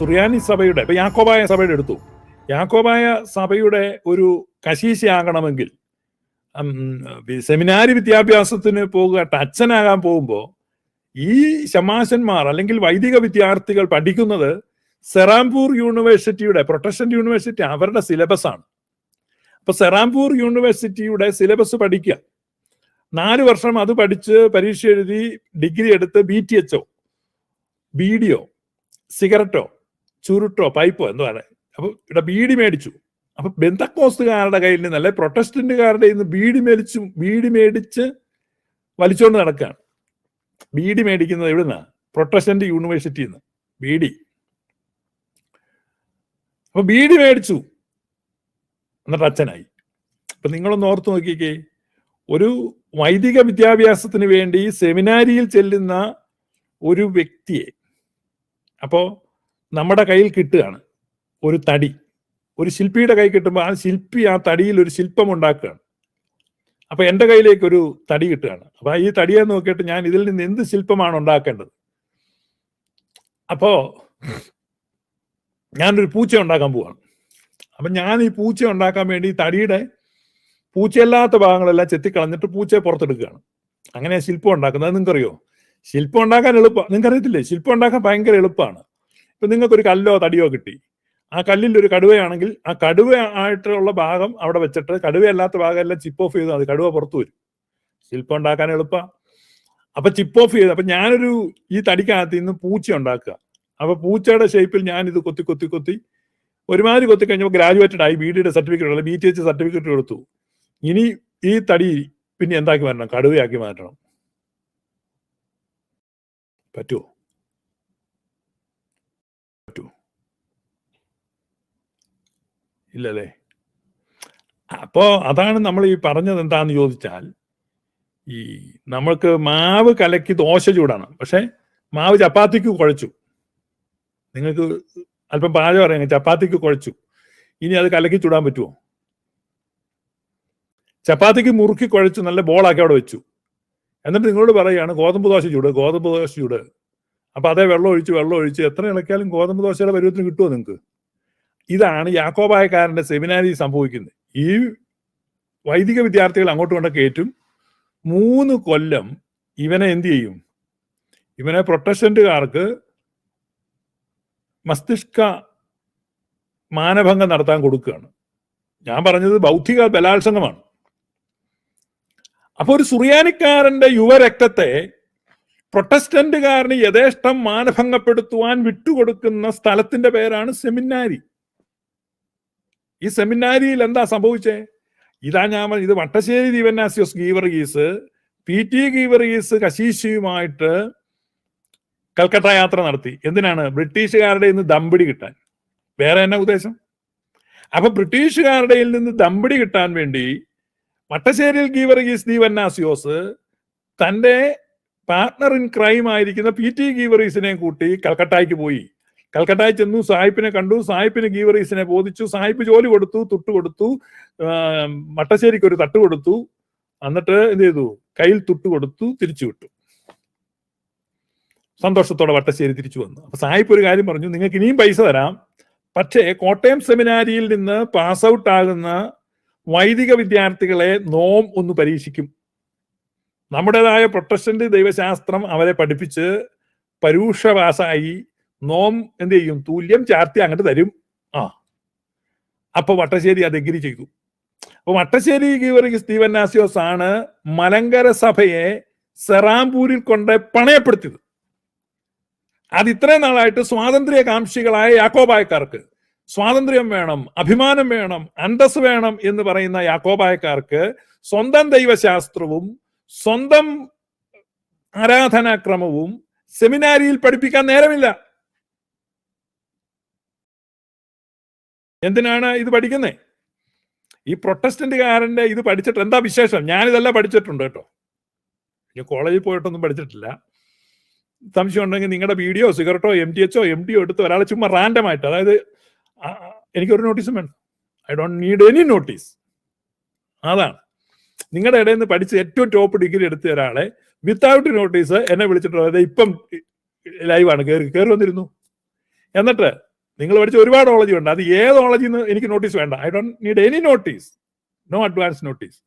സുറിയാനി സഭയുടെ ഇപ്പൊ യാക്കോബായ സഭയുടെ എടുത്തു യാക്കോബായ സഭയുടെ ഒരു കശീശയാകണമെങ്കിൽ സെമിനാരി വിദ്യാഭ്യാസത്തിന് പോകുക ടച്ചനാകാൻ പോകുമ്പോൾ ഈ ശമാശന്മാർ അല്ലെങ്കിൽ വൈദിക വിദ്യാർത്ഥികൾ പഠിക്കുന്നത് സെറാംപൂർ യൂണിവേഴ്സിറ്റിയുടെ പ്രൊട്ടസ്റ്റന്റ് യൂണിവേഴ്സിറ്റി അവരുടെ സിലബസ് ആണ്. അപ്പൊ സെറാംപൂർ യൂണിവേഴ്സിറ്റിയുടെ സിലബസ് പഠിക്കുക. നാല് വർഷം അത് പഠിച്ച് പരീക്ഷ എഴുതി ഡിഗ്രി എടുത്ത് ബി ടി എച്ചോ ബീഡിയോ സിഗരറ്റോ ചുരുട്ടോ പൈപ്പോ എന്തോ ആണ്. അപ്പൊ ഇവിടെ ബീഡി മേടിച്ചു. അപ്പൊ ബന്ധക്കോസ്തുകാരുടെ കയ്യിൽ നിന്ന് അല്ലെ പ്രൊട്ടസ്റ്റന്റുകാരുടെ നിന്ന് ബീഡി മേടിച്ചു ബീഡി മേടിച്ച് വലിച്ചുകൊണ്ട് നടക്കുകയാണ് ബീഡി മേടിക്കുന്നത് എവിടുന്നാ? പ്രൊട്ടസ്റ്റന്റ് യൂണിവേഴ്സിറ്റിയിൽ നിന്ന്. ബീഡി. അപ്പൊ ബീഡി മേടിച്ചു. എന്നിട്ട് അച്ഛനായി. അപ്പൊ നിങ്ങളൊന്ന് ഓർത്ത് നോക്കിക്കേ. ഒരു വൈദിക വിദ്യാഭ്യാസത്തിന് വേണ്ടി സെമിനാരിയിൽ ചെല്ലുന്ന ഒരു വ്യക്തിയെ അപ്പോ നമ്മുടെ കയ്യിൽ കിട്ടുകയാണ്. ഒരു തടി. ഒരു ശില്പിയുടെ കൈ കിട്ടുമ്പോൾ ആ ശില്പി ആ തടിയിൽ ഒരു ശില്പം ഉണ്ടാക്കുകയാണ്. അപ്പൊ എന്റെ കയ്യിലേക്ക് ഒരു തടി കിട്ടുകയാണ്. അപ്പൊ ഈ തടിയെ നോക്കിയിട്ട് ഞാൻ ഇതിൽ നിന്ന് എന്ത് ശില്പമാണ് ഉണ്ടാക്കേണ്ടത്? അപ്പോ ഞാനൊരു പൂച്ച ഉണ്ടാക്കാൻ പോവാണ്. അപ്പൊ ഞാൻ ഈ പൂച്ച ഉണ്ടാക്കാൻ വേണ്ടി തടിയുടെ പൂച്ചയല്ലാത്ത ഭാഗങ്ങളെല്ലാം ചെത്തിക്കളഞ്ഞിട്ട് പൂച്ചയെ പുറത്തെടുക്കുകയാണ്. അങ്ങനെ ശില്പം ഉണ്ടാക്കുന്നത്. നിങ്ങൾക്കറിയോ? ശില്പം ഉണ്ടാക്കാൻ എളുപ്പം നിങ്ങൾക്ക് അറിയത്തില്ലേ ശില്പം ഉണ്ടാക്കാൻ ഭയങ്കര എളുപ്പമാണ്. ഇപ്പൊ നിങ്ങൾക്കൊരു കല്ലോ തടിയോ കിട്ടി. ആ കല്ലിൽ ഒരു കടുവയാണെങ്കിൽ ആ കടുവ ആയിട്ടുള്ള ഭാഗം അവിടെ വെച്ചിട്ട് കടുവയല്ലാത്ത ഭാഗം എല്ലാം ചിപ്പ് ഓഫ് ചെയ്താൽ അത് കടുവ പുറത്തു വരും. ശില്പം ഉണ്ടാക്കാൻ എളുപ്പ. അപ്പൊ ചിപ്പ് ഓഫ് ചെയ്ത് അപ്പൊ ഞാനൊരു ഈ തടിക്കകത്ത് നിന്ന് പൂച്ച ഉണ്ടാക്കുക. അപ്പൊ പൂച്ചയുടെ ഷേപ്പിൽ ഞാൻ ഇത് കൊത്തി കൊത്തി കൊത്തി ഒരുമാതിരി കൊത്തി കഴിഞ്ഞപ്പോൾ ഗ്രാജുവേറ്റഡ് ആയി. ബി ഡിയുടെ സർട്ടിഫിക്കറ്റ് ഉള്ളത് ബി ടി എച്ച് സർട്ടിഫിക്കറ്റ് കൊടുത്തു ഇനി ഈ തടി പിന്നെ എന്താക്കി മാറ്റണം? കടുവയാക്കി മാറ്റണം. പറ്റുമോ ഇല്ലല്ലേ? അപ്പോ അതാണ് നമ്മൾ ഈ പറഞ്ഞത് എന്താന്ന് ചോദിച്ചാൽ ഈ നമ്മൾക്ക് മാവ് കലക്കി ദോശ ചൂടാണ്. പക്ഷെ മാവ് ചപ്പാത്തിക്ക് കുഴച്ചു. നിങ്ങൾക്ക് അല്പം പാചകം അറിയാം ചപ്പാത്തിക്ക് കുഴച്ചു. ഇനി അത് കലക്കി ചൂടാൻ പറ്റുമോ ചപ്പാത്തിക്ക് മുറുക്കി കുഴച്ചു നല്ല ബോളാക്കി അവിടെ വെച്ചു. എന്നിട്ട് നിങ്ങളോട് പറയുകയാണ് ഗോതമ്പ് ദോശ ചൂട് ഗോതമ്പ് ദോശ ചൂട്. അപ്പൊ അതേ വെള്ളം ഒഴിച്ച് വെള്ളം ഒഴിച്ച് എത്ര ഇളക്കിയാലും ഗോതമ്പ് ദോശയുടെ പരുവത്തിന് കിട്ടുമോ നിങ്ങൾക്ക്? ഇതാണ് യാക്കോബായക്കാരന്റെ സെമിനാരി സംഭവിക്കുന്നത്. ഈ വൈദിക വിദ്യാർത്ഥികൾ അങ്ങോട്ട് കൊണ്ട് കയറ്റും. മൂന്ന് കൊല്ലം ഇവനെ എന്തു ചെയ്യും? ഇവനെ പ്രൊട്ടസ്റ്റന്റുകാർക്ക് മസ്തിഷ്ക മാനഭംഗം നടത്താൻ കൊടുക്കുകയാണ്. ഞാൻ പറഞ്ഞത് ബൗദ്ധിക ബലാത്സംഗമാണ്. അപ്പോൾ ഒരു സുറിയാനിക്കാരന്റെ യുവരക്തത്തെ പ്രൊട്ടസ്റ്റന്റുകാരന് യഥേഷ്ടം മാനഭംഗപ്പെടുത്തുവാൻ വിട്ടുകൊടുക്കുന്ന സ്ഥലത്തിന്റെ പേരാണ് സെമിനാരി. ഈ സെമിനാരിയിൽ എന്താ സംഭവിച്ചേ? ഇതാ ഞാൻ ഇത് വട്ടശ്ശേരി ദീപന്നാസിയോസ് ഗീവർഗീസ് പി ടി ഗീവർഗീസ് കശീശിയുമായിട്ട് കൽക്കട്ട യാത്ര നടത്തി. എന്തിനാണ്? ബ്രിട്ടീഷുകാരുടെ ഇന്ന് ദമ്പിടി കിട്ടാൻ. വേറെ എന്നാ ഉദ്ദേശം? അപ്പൊ ബ്രിട്ടീഷുകാരുടെ നിന്ന് ദമ്പിടി കിട്ടാൻ വേണ്ടി വട്ടശ്ശേരിയിൽ ഗീവർഗീസ് ദീപന്നാസിയോസ് തന്റെ പാർട്ണർ ഇൻ ക്രൈം ആയിരിക്കുന്ന പി ടി ഗീവറീസിനെ കൂട്ടി കൽക്കട്ടയ്ക്ക് പോയി. കൽക്കട്ടയിൽ ചെന്നു സാഹിബിനെ കണ്ടു. സാഹിബിന് ഗീവറീസിനെ ബോധിച്ചു. സാഹിബ് ജോലി കൊടുത്തു തുട്ട് കൊടുത്തു. മട്ടശ്ശേരിക്ക് ഒരു തട്ട് കൊടുത്തു. എന്നിട്ട് എന്ത് ചെയ്തു? കയ്യിൽ തുട്ട് കൊടുത്തു തിരിച്ചു വിട്ടു. സന്തോഷത്തോടെ വട്ടശ്ശേരി തിരിച്ചു വന്നു. അപ്പൊ സാഹിബ് ഒരു കാര്യം പറഞ്ഞു നിങ്ങൾക്ക് ഇനിയും പൈസ തരാം. പക്ഷേ കോട്ടയം സെമിനാരിയിൽ നിന്ന് പാസ് ഔട്ട് ആകുന്ന വൈദിക വിദ്യാർത്ഥികളെ നോം ഒന്ന് പരീക്ഷിക്കും. നമ്മുടേതായ പ്രൊട്ടസ്റ്റന്റ് ദൈവശാസ്ത്രം അവരെ പഠിപ്പിച്ച് പരൂഷ പാസ്സായി നോം എന്ത് ചെയ്യും? തുല്യം ചാർത്തി അങ്ങോട്ട് തരും. ആ. അപ്പൊ വട്ടശ്ശേരി അത് എഗ്രി ചെയ്തു. അപ്പൊ വട്ടശ്ശേരി ഗീവറിക്ക് സ്റ്റീവൻ നാസിയോസ് ആണ് മലങ്കര സഭയെ സെറാംപൂരിൽ കൊണ്ട് പണയപ്പെടുത്തിയത്. അത് ഇത്രയും നാളായിട്ട് സ്വാതന്ത്ര്യ കാംക്ഷികളായ യാക്കോബായക്കാർക്ക് സ്വാതന്ത്ര്യം വേണം അഭിമാനം വേണം അന്തസ് വേണം എന്ന് പറയുന്ന യാക്കോബായക്കാർക്ക് സ്വന്തം ദൈവശാസ്ത്രവും സ്വന്തം ആരാധനാക്രമവും സെമിനാരിയിൽ പഠിപ്പിക്കാൻ നേരമില്ല. എന്തിനാണ് ഇത് പഠിക്കുന്നത് ഈ പ്രൊട്ടസ്റ്റന്റുകാരന്റെ ഇത് പഠിച്ചിട്ട് എന്താ വിശേഷം? ഞാനിതെല്ലാം പഠിച്ചിട്ടുണ്ട് കേട്ടോ. ഞാൻ കോളേജിൽ പോയിട്ടൊന്നും പഠിച്ചിട്ടില്ല. സംശയം ഉണ്ടെങ്കിൽ നിങ്ങളുടെ വീഡിയോ സിഗരറ്റോ എം ടി എച്ചോ എം ഡിയോ എടുത്ത് ഒരാളെ ചുമ്മാ റാൻഡം ആയിട്ട് അതായത് എനിക്കൊരു നോട്ടീസും വേണം. I don't need any notice അതാണ്. നിങ്ങളുടെ ഇടയിൽ നിന്ന് പഠിച്ച് ഏറ്റവും ടോപ്പ് ഡിഗ്രി എടുത്ത ഒരാളെ വിത്തൗട്ട് നോട്ടീസ് എന്നെ വിളിച്ചിട്ടുള്ളത് ഇപ്പം ലൈവാണ് കയറി കയറി വന്നിരുന്നു. എന്നിട്ട് നിങ്ങൾ പഠിച്ച ഒരുപാട് ഓളജി ഉണ്ട്. അത് ഏത് ഓളജി എന്ന് എനിക്ക് നോട്ടീസ് വേണ്ട. I don't need any notice no advance notice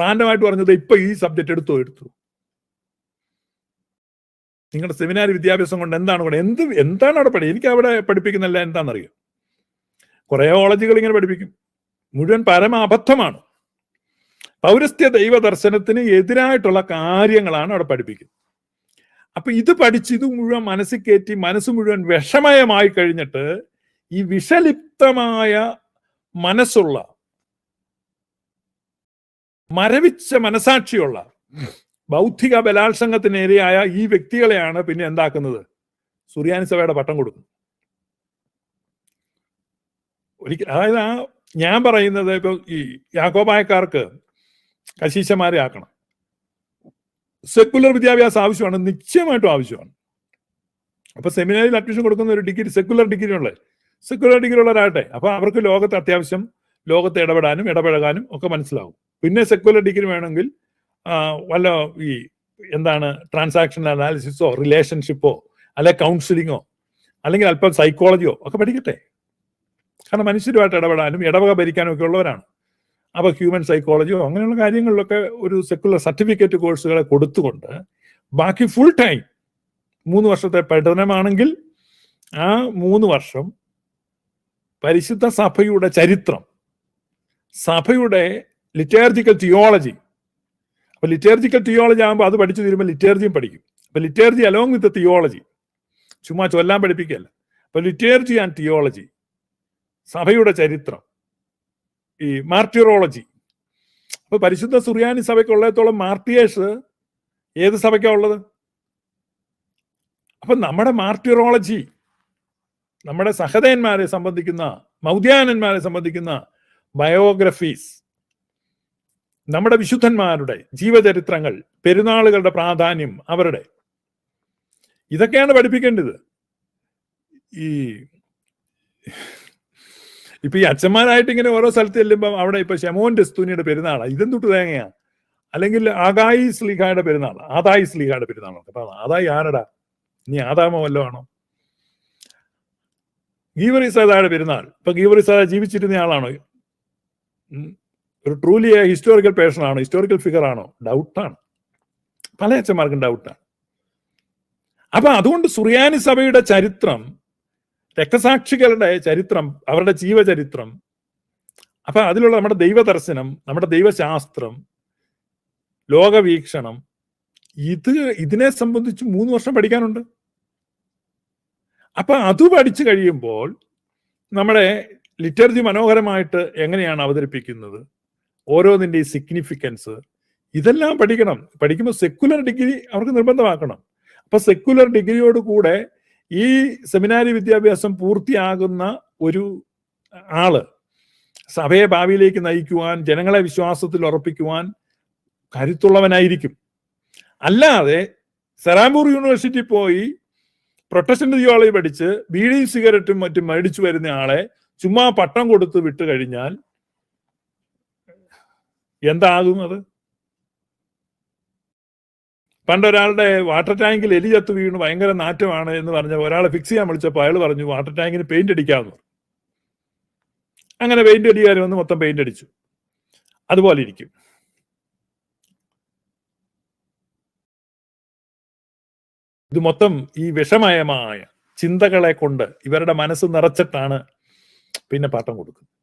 റാൻഡമായിട്ട് പറഞ്ഞത് ഇപ്പൊ ഈ സബ്ജക്ട് എടുത്തു എടുത്തു. നിങ്ങളുടെ സെമിനാർ വിദ്യാഭ്യാസം കൊണ്ട് എന്താണ് ഇവിടെ എന്ത് എന്താണ് അവിടെ പഠി എനിക്ക് അവിടെ പഠിപ്പിക്കുന്നില്ല എന്താണെന്നറിയോ? കുറെ ഓളജികൾ ഇങ്ങനെ പഠിപ്പിക്കും. മുഴുവൻ പരമ അബദ്ധമാണ്. പൗരസ്ത്യ ദൈവ ദർശനത്തിന് എതിരായിട്ടുള്ള കാര്യങ്ങളാണ് അവിടെ പഠിപ്പിക്കുന്നത്. അപ്പൊ ഇത് പഠിച്ച് ഇത് മുഴുവൻ മനസ്സിൽ കയറ്റി മനസ്സ് മുഴുവൻ വിഷമയമായി കഴിഞ്ഞിട്ട് ഈ വിഷലിപ്തമായ മനസ്സുള്ള മരവിച്ച മനസാക്ഷിയുള്ള ബൗദ്ധിക ബലാത്സംഗത്തിനെതിരെയായ ഈ വ്യക്തികളെയാണ് പിന്നെ എന്താക്കുന്നത്? സുറിയാനി സഭയുടെ പട്ടം കൊടുക്കുന്നത്. ഒരിക്കൽ അതായത് ആ ഞാൻ പറയുന്നത് ഇപ്പൊ ഈ യാക്കോബായക്കാർക്ക് കശീശന്മാരെ ആക്കണം. സെക്കുലർ വിദ്യാഭ്യാസം ആവശ്യമാണ് നിശ്ചയമായിട്ടും ആവശ്യമാണ്. അപ്പൊ സെമിനാരിൽ അഡ്മിഷൻ കൊടുക്കുന്ന ഒരു ഡിഗ്രി സെക്കുലർ ഡിഗ്രി ഉള്ള സെക്കുലർ ഡിഗ്രി ഉള്ളവരാകട്ടെ അപ്പൊ അവർക്ക് ലോകത്ത് അത്യാവശ്യം ലോകത്ത് ഇടപെടാനും ഇടപഴകാനും ഒക്കെ മനസ്സിലാവും. പിന്നെ സെക്കുലർ ഡിഗ്രി വേണമെങ്കിൽ വല്ല ഈ എന്താണ് ട്രാൻസാക്ഷൻ അനാലിസിസോ റിലേഷൻഷിപ്പോ അല്ലെ കൗൺസിലിങ്ങോ അല്ലെങ്കിൽ അല്പം സൈക്കോളജിയോ ഒക്കെ പഠിക്കട്ടെ. കാരണം മനുഷ്യരുമായിട്ട് ഇടപെടാനും ഇടവക ഭരിക്കാനും ഒക്കെ ഉള്ളവരാണ്. അപ്പൊ ഹ്യൂമൻ സൈക്കോളജിയോ അങ്ങനെയുള്ള കാര്യങ്ങളിലൊക്കെ ഒരു സെക്കുലർ സർട്ടിഫിക്കറ്റ് കോഴ്സുകളെ കൊടുത്തുകൊണ്ട് ബാക്കി ഫുൾ ടൈം മൂന്ന് വർഷത്തെ പഠനമാണെങ്കിൽ ആ മൂന്ന് വർഷം പരിശുദ്ധ സഭയുടെ ചരിത്രം സഭയുടെ ലിറ്റേർജിക്കൽ തിയോളജി അപ്പോൾ ലിറ്റേർജിക്കൽ തിയോളജി ആകുമ്പോൾ അത് പഠിച്ചു തീരുമ്പോൾ ലിറ്റേർജിയും പഠിക്കും. അപ്പോൾ ലിറ്റേർജി അലോങ് വിത്ത് തിയോളജി ചുമ്മാ ചൊല്ലാൻ പഠിപ്പിക്കുകയല്ല. അപ്പോൾ ലിറ്റേർജി ആൻഡ് തിയോളജി സഭയുടെ ചരിത്രം. ഈ മാർട്ടിറോളജി അപ്പൊ പരിശുദ്ധ സുറിയാനി സഭയ്ക്ക് ഉള്ളിടത്തോളം മാർട്ടിയേഴ്സ് ഏത് സഭയ്ക്കാ ഉള്ളത്? അപ്പൊ നമ്മുടെ മാർട്ടിറോളജി നമ്മുടെ സഹതയന്മാരെ സംബന്ധിക്കുന്ന മൗദ്യാനന്മാരെ സംബന്ധിക്കുന്ന ബയോഗ്രഫീസ് നമ്മുടെ വിശുദ്ധന്മാരുടെ ജീവചരിത്രങ്ങൾ പെരുന്നാളുകളുടെ പ്രാധാന്യം അവരുടെ. ഇതൊക്കെയാണ് പഠിപ്പിക്കേണ്ടത്. ഈ ഇപ്പൊ ഈ അച്ഛന്മാരായിട്ട് ഇങ്ങനെ ഓരോ സ്ഥലത്ത് ചെല്ലുമ്പോൾ അവിടെ ഇപ്പൊ ഷെമോൻ ടെസ്തൂനിയുടെ പെരുന്നാളാണ് തൊട്ട് തേങ്ങയാ. അല്ലെങ്കിൽ ആദായി സ്ലീഹായുടെ പെരുന്നാൾ ആദായി സ്ലീഹായുടെ പെരുന്നാളാണ് അപ്പൊ ആദായി ആരടാ? നീ ആദാമോ വല്ലോ ആണോ? ഗീവറി സാദായുടെ പെരുന്നാൾ. ഇപ്പൊ ഗീവറി സാദ ജീവിച്ചിരുന്ന ആളാണോ? ഒരു ട്രൂലി ഹിസ്റ്റോറിക്കൽ പേഴ്സൺ ആണോ? ഹിസ്റ്റോറിക്കൽ ഫിഗർ ആണോ? ഡൗട്ടാണ് പല അച്ഛന്മാർക്കും ഡൗട്ടാണ് അപ്പൊ അതുകൊണ്ട് സുറിയാനി സഭയുടെ ചരിത്രം രക്തസാക്ഷികളുടെ ചരിത്രം അവരുടെ ജീവചരിത്രം. അപ്പൊ അതിലുള്ള നമ്മുടെ ദൈവദർശനം നമ്മുടെ ദൈവശാസ്ത്രം ലോകവീക്ഷണം ഇത് ഇതിനെ സംബന്ധിച്ച് മൂന്ന് വർഷം പഠിക്കാനുണ്ട്. അപ്പൊ അത് പഠിച്ചു കഴിയുമ്പോൾ നമ്മുടെ ലിറ്റർജി മനോഹരമായിട്ട് എങ്ങനെയാണ് അവതരിപ്പിക്കുന്നത്? ഓരോന്നിന്റെ സിഗ്നിഫിക്കൻസ് ഇതെല്ലാം പഠിക്കണം. പഠിക്കുമ്പോൾ സെക്കുലർ ഡിഗ്രി അവർക്ക് നിർബന്ധമാക്കണം. അപ്പൊ സെക്കുലർ ഡിഗ്രിയോട് കൂടെ ഈ സെമിനാരി വിദ്യാഭ്യാസം പൂർത്തിയാകുന്ന ഒരു ആൾ സഭയെ ഭാവിയിലേക്ക് നയിക്കുവാൻ ജനങ്ങളെ വിശ്വാസത്തിൽ ഉറപ്പിക്കുവാൻ കരുത്തുള്ളവനായിരിക്കും. അല്ലാതെ സെറാമ്പൂർ യൂണിവേഴ്സിറ്റി പോയി പ്രൊട്ടസ്റ്റന്റ് തിയോളജി പഠിച്ച് ബീഡിയും സിഗരറ്റും മറ്റും മേടിച്ചു വരുന്ന ആളെ ചുമ്മാ പട്ടം കൊടുത്ത് വിട്ടു കഴിഞ്ഞാൽ എന്താകും അത്? പണ്ട് ഒരാളുടെ വാട്ടർ ടാങ്കിൽ എലി ചത്ത് വീണ് ഭയങ്കര നാറ്റമാണ് എന്ന് പറഞ്ഞ ഒരാളെ ഫിക്സ് ചെയ്യാൻ വിളിച്ചപ്പോൾ അയാൾ പറഞ്ഞു വാട്ടർ ടാങ്കിന് പെയിന്റ് അടിക്കാമെന്ന് അങ്ങനെ പെയിന്റ് അടിക്കാർ വന്ന് മൊത്തം പെയിന്റ് അടിച്ചു. അതുപോലെ ഇരിക്കും. ഇത് മൊത്തം ഈ വിഷമയമായ ചിന്തകളെ കൊണ്ട് ഇവരുടെ മനസ്സ് നിറച്ചിട്ടാണ് പിന്നെ പാട്ടം കൊടുക്കുന്നത്.